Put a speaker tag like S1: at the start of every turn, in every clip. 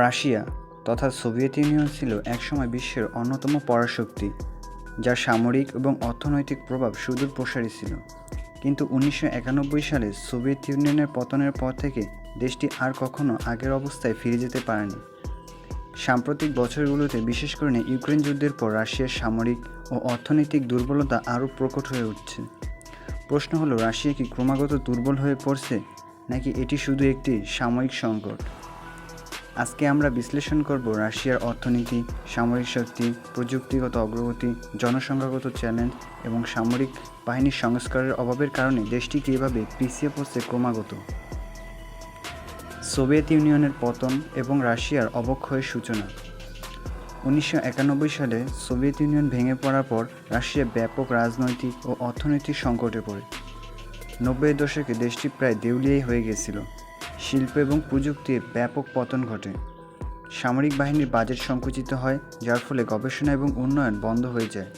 S1: Russia তথা Soviet union ছিল একসময় বিশ্বের অন্যতম পরাশক্তি, যার সামরিক এবং অর্থনৈতিক প্রভাব সুদূর প্রসারী ছিল। কিন্তু উনিশশো একানব্বই সালে সোভিয়েত ইউনিয়নের পতনের পর থেকে দেশটি আর কখনো আগের অবস্থায় ফিরে যেতে পারেনি। সাম্প্রতিক বছরগুলোতে বিশেষ করে ইউক্রেন যুদ্ধের পর রাশিয়ার সামরিক ও অর্থনৈতিক দুর্বলতা আরও প্রকট হয়ে উঠছে। প্রশ্ন হলো, রাশিয়া কি ক্রমাগত দুর্বল হয়ে পড়ছে, নাকি এটি শুধু একটি সাময়িক সংকট? আজকে আমরা বিশ্লেষণ করব রাশিয়ার অর্থনীতি, সামরিক শক্তি, প্রযুক্তিগত অগ্রগতি, জনসংখ্যাগত চ্যালেঞ্জ এবং সামরিক বাহিনীর সংস্কারের অভাবের কারণে দেশটি কীভাবে পিছিয়ে পড়ছে ক্রমাগত। সোভিয়েত ইউনিয়নের পতন এবং রাশিয়ার অবক্ষয়ের সূচনা। উনিশশো একানব্বই সালে সোভিয়েত ইউনিয়ন ভেঙে পড়ার পর রাশিয়া ব্যাপক রাজনৈতিক ও অর্থনৈতিক সংকটে পড়ে। নব্বই দশকে দেশটি প্রায় দেউলিয়াই হয়ে গেছিল শিল্প এবং প্রযুক্তির ব্যাপক পতন ঘটে। সামরিক বাহিনীর বাজেট সংকুচিত হয়, যার ফলে গবেষণা এবং উন্নয়ন বন্ধ হয়ে যায়।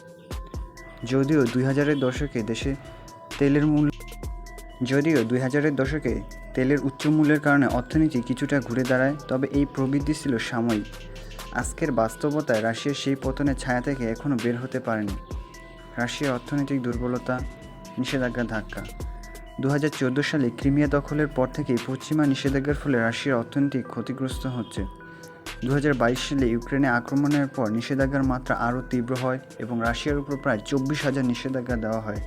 S1: যদিও দুই হাজারের দশকে দেশে তেলের মূল্য যদিও দুই হাজারের দশকে তেলের উচ্চ মূল্যের কারণে অর্থনীতি কিছুটা ঘুরে দাঁড়ায়, তবে এই প্রবৃদ্ধি ছিল সাময়িক। আজকের বাস্তবতায় রাশিয়ার সেই পতনের ছায়া থেকে এখনও বের হতে পারেনি। রাশিয়ার অর্থনৈতিক দুর্বলতা, নিষেধাজ্ঞার ধাক্কা। দু হাজার চোদ্দ সালে ক্রিমিয়া দখলের পর থেকেই পশ্চিমা নিষেধাজ্ঞার ফলে রাশিয়ার অর্থনীতি ক্ষতিগ্রস্ত হচ্ছে। দু হাজার বাইশ সালে ইউক্রেনে আক্রমণের পর নিষেধাজ্ঞার মাত্রা আরও তীব্র হয় এবং রাশিয়ার উপর প্রায় চব্বিশ হাজার নিষেধাজ্ঞা দেওয়া হয়।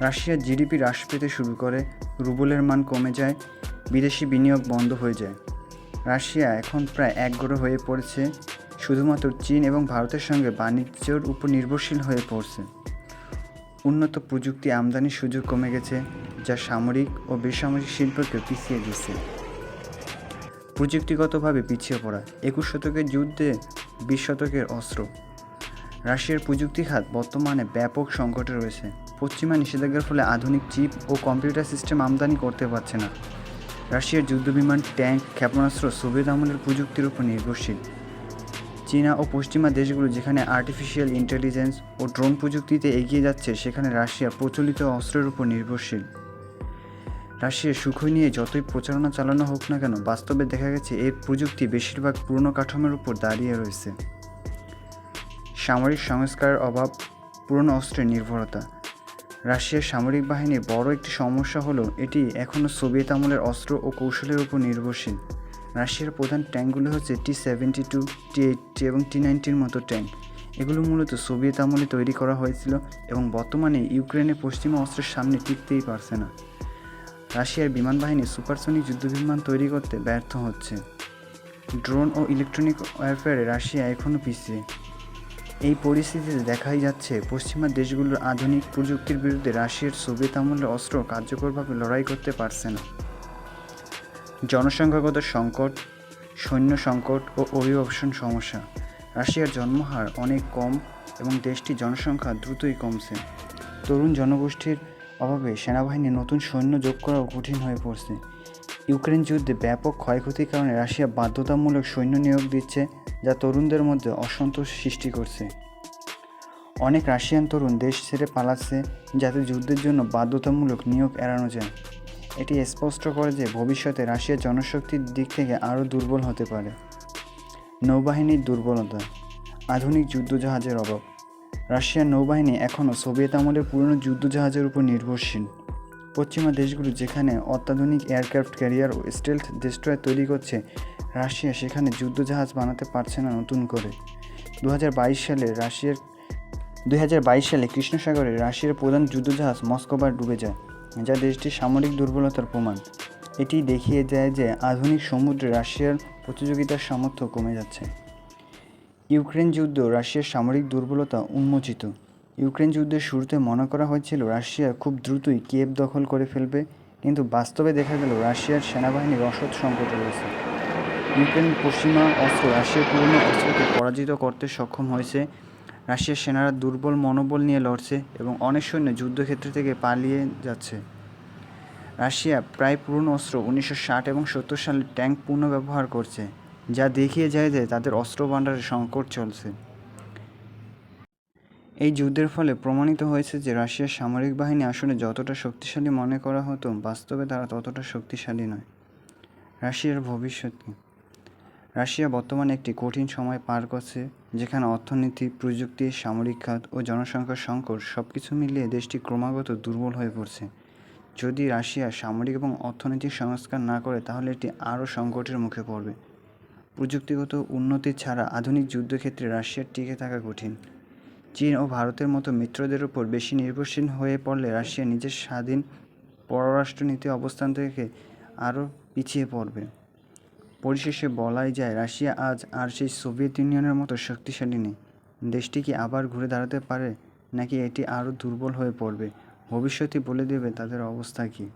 S1: রাশিয়ার জিডিপি হ্রাস পেতে শুরু করে, রুবলের মান কমে যায়, বিদেশি বিনিয়োগ বন্ধ হয়ে যায়। রাশিয়া এখন প্রায় একগড় হয়ে পড়েছে, শুধুমাত্র চীন এবং ভারতের সঙ্গে বাণিজ্যের উপর নির্ভরশীল হয়ে পড়ছে। উন্নত প্রযুক্তি আমদানির সুযোগ কমে গেছে, যা সামরিক ও বেসামরিক শিল্পকে পিছিয়ে দিচ্ছে। প্রযুক্তিগতভাবে পিছিয়ে পড়া একুশ শতকের যুদ্ধে বিশ শতকের অস্ত্র। রাশিয়ার প্রযুক্তি খাত বর্তমানে ব্যাপক সংকটে রয়েছে। পশ্চিমা নিষেধাজ্ঞার ফলে আধুনিক চিপ ও কম্পিউটার সিস্টেম আমদানি করতে পারছে না। রাশিয়ার যুদ্ধবিমান, ট্যাঙ্ক, ক্ষেপণাস্ত্র, সোভিয়েত আমলের প্রযুক্তির উপর নির্ভরশীল। চীনা ও পশ্চিমা দেশগুলো যেখানে আর্টিফিশিয়াল ইন্টেলিজেন্স ও ড্রোন প্রযুক্তিতে এগিয়ে যাচ্ছে, সেখানে রাশিয়া প্রচলিত অস্ত্রের উপর নির্ভরশীল। রাশিয়ার সুখই নিয়ে যতই প্রচারণা চালানো হোক না কেন, বাস্তবে দেখা গেছে এর প্রযুক্তি বেশিরভাগ পুরনো কাঠামোর উপর দাঁড়িয়ে রয়েছে। সামরিক সংস্কারের অভাব, পুরনো অস্ত্রের নির্ভরতা। রাশিয়ার সামরিক বাহিনীর বড় একটি সমস্যা হলো, এটি এখনও সোভিয়েত আমলের অস্ত্র ও কৌশলের উপর নির্ভরশীল। রাশিয়ার প্রধান ট্যাঙ্কগুলো হচ্ছে T seventy two T eighty এবং টি নাইনটির মতো ট্যাঙ্ক। এগুলো মূলত সোভিয়েত আমলে তৈরি করা হয়েছিল এবং বর্তমানে ইউক্রেনে পশ্চিমা অস্ত্রের সামনে টিকতেই পারছে না। রাশিয়ার বিমান বাহিনী সুপারসনিক যুদ্ধবিমান তৈরি করতে ব্যর্থ হচ্ছে। ড্রোন ও ইলেকট্রনিক ওয়ারফেয়ারে রাশিয়া এখনও পিছিয়ে। এই পরিস্থিতিতে দেখাই যাচ্ছে, পশ্চিমা দেশগুলোর আধুনিক প্রযুক্তির বিরুদ্ধে রাশিয়ার সোভিয়েত আমলের অস্ত্র কার্যকরভাবে লড়াই করতে পারছে না। জনসংখ্যাগত সংকট, সৈন্য সংকট ও অভিবাসন সমস্যা। রাশিয়ার জন্মহার অনেক কম এবং দেশটির জনসংখ্যা দ্রুতই কমছে। তরুণ জনগোষ্ঠীর অভাবে সেনাবাহিনী নতুন সৈন্য যোগ করাও কঠিন হয়ে পড়ছে। ইউক্রেন যুদ্ধে ব্যাপক ক্ষয়ক্ষতির কারণে রাশিয়া বাধ্যতামূলক সৈন্য নিয়োগ দিচ্ছে, যা তরুণদের মধ্যে অসন্তোষ সৃষ্টি করছে। অনেক রাশিয়ান তরুণ দেশ ছেড়ে পালাচ্ছে, যাতে যুদ্ধের জন্য বাধ্যতামূলক নিয়োগ এড়ানো যায়। এটি স্পষ্ট করে যে ভবিষ্যতে রাশিয়ার জনশক্তির দিক থেকে আরও দুর্বল হতে পারে। নৌবাহিনীর দুর্বলতা, আধুনিক যুদ্ধজাহাজের অভাব। রাশিয়ার নৌবাহিনী এখনও সোভিয়েত আমলের পুরনো যুদ্ধজাহাজের উপর নির্ভরশীল। পশ্চিমা দেশগুলো যেখানে অত্যাধুনিক এয়ারক্রাফট ক্যারিয়ার ও স্টেলথ ডেস্ট্রয়ার তৈরি করছে, রাশিয়া সেখানে যুদ্ধজাহাজ বানাতে পারছে না নতুন করে। দু হাজার বাইশ সালে রাশিয়ার দু হাজার বাইশ সালে কৃষ্ণসাগরে রাশিয়ার প্রধান যুদ্ধজাহাজ মস্কোবার ডুবে যায়। যা দেশটির সামরিক দুর্বলতার প্রমাণ। এটি দেখিয়ে দেয় যে আধুনিক সমুদ্রে রাশিয়ার প্রতিযোগিতার সামর্থ্য কমে যাচ্ছে। ইউক্রেন যুদ্ধ রাশিয়ার সামরিক দুর্বলতা উন্মোচিত। ইউক্রেন যুদ্ধের শুরুতে মনে করা হয়েছিল রাশিয়া খুব দ্রুতই কিয়েভ দখল করে ফেলবে, কিন্তু বাস্তবে দেখা গেল রাশিয়ার সেনাবাহিনীর রসদ সংকটে রয়েছে। ইউক্রেন পশ্চিমা অস্ত্র রাশিয়ার পুরনো অস্ত্রকে পরাজিত করতে সক্ষম হয়েছে রাশিয়ার সেনারা দুর্বল মনোবল নিয়ে লড়ছে এবং অনেক সৈন্য যুদ্ধক্ষেত্র থেকে পালিয়ে যাচ্ছে। রাশিয়া প্রায় পুরনো অস্ত্র উনিশশো ষাট এবং সত্তর সালে ট্যাঙ্ক পুনঃব্যবহার করছে, যা দেখিয়ে যায় যে তাদের অস্ত্র ভাণ্ডারের সংকট চলছে। এই যুদ্ধের ফলে প্রমাণিত হয়েছে যে রাশিয়ার সামরিক বাহিনী আসলে যতটা শক্তিশালী মনে করা হতো, বাস্তবে তারা ততটা শক্তিশালী নয়। রাশিয়ার ভবিষ্যৎ কী? রাশিয়া বর্তমানে একটি কঠিন সময় পার করছে, যেখানে অর্থনীতি, প্রযুক্তি, সামরিক খাত ও জনসংখ্যার সংকট সব কিছু মিলিয়ে দেশটি ক্রমাগত দুর্বল হয়ে পড়ছে। যদি রাশিয়া সামরিক এবং অর্থনৈতিক সংস্কার না করে, তাহলে এটি আরও সংকটের মুখে পড়বে। প্রযুক্তিগত উন্নতি ছাড়া আধুনিক যুদ্ধক্ষেত্রে রাশিয়ার টিকে থাকা কঠিন। চীন ও ভারতের মতো মিত্রদের উপর বেশি নির্ভরশীল হয়ে পড়লে রাশিয়া নিজের স্বাধীন পররাষ্ট্রনীতি অবস্থান থেকে আরও পিছিয়ে পড়বে। পরিশেষে বলাই যায়, রাশিয়া আজ আর সেই সোভিয়েত ইউনিয়নের মতো শক্তিশালী নেই। দেশটি কি আবার ঘুরে দাঁড়াতে পারে, নাকি এটি আরও দুর্বল হয়ে পড়বে? ভবিষ্যতই বলে দেবে তাদের অবস্থা কী?